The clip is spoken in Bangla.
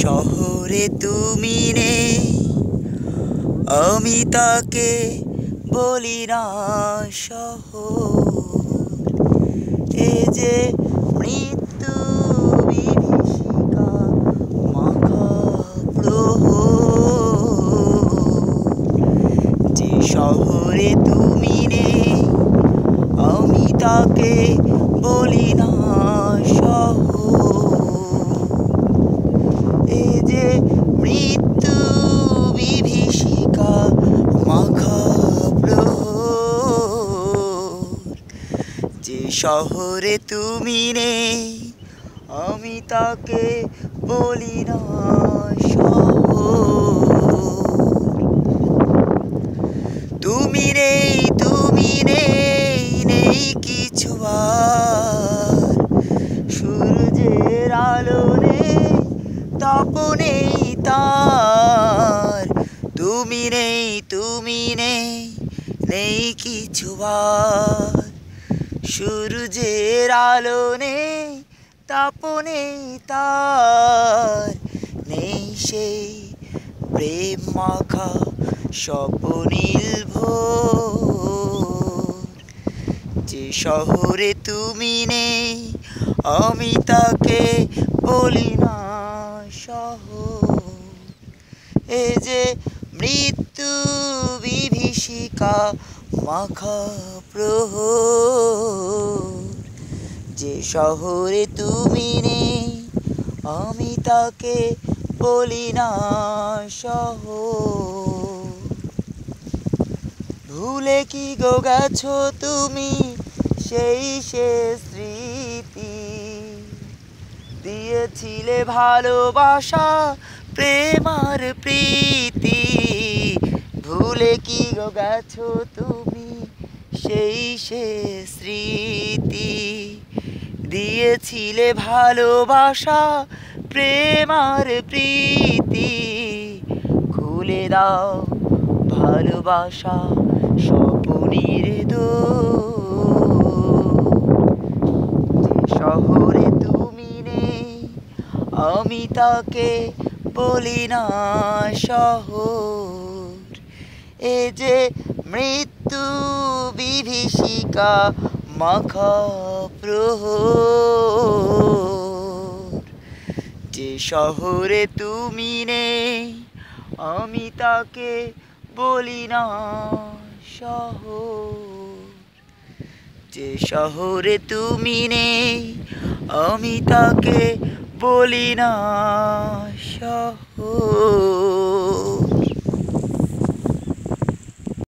শহরে তুমি নেই, আমি তাকে বলি না শহর। এ যে মৃত্যু বিভীষিকা মাখা প্রহ যে শহরে তুমি নেই, আমি তাকে বলি না শহর এ যে মৃত্যু বিভীষিকা মাখা প্রহর যে শহরে তুমি নেই, আমি তাকে বলি না তুমি নেই তুমি নেই নেই কিছু সূর্যের আলো নেই তপ নেই তার। তুমি নেই তুমি নেই নেই কিছু আর। সূর্যের আলো নেই তাপ নেই তার নেই সেই প্রেম মাখা স্বপনীল যে শহরে তুমি নেই, আমি তাকে বলি না শহর। এ যে মৃত্যু বিভীষিকা মাখা প্রহর। শহরে তুমি নেই, আমি তাকে বলি না শহর। ভুলে কি গো তুমি সেই সে স্মৃতি? দিয়েছিলে ভালোবাসা প্রেমার প্রীতি। ভুলে কি গো তুমি সেই সে স্মৃতি? দিয়েছিলে ভালোবাসা প্রেমার প্রীতি। খুলে দাও ভালোবাসা, স্বপনের যে শহরে তুমি নেই, আমি তাকে বলি না শহর। এ যে মৃত্যু বিভীষিকা মাখা যে শহরে তুমি নেই, আমি তাকে বলি না শহর। যে শহরে তুমি নেই, আমি তাকে বলি না শহর।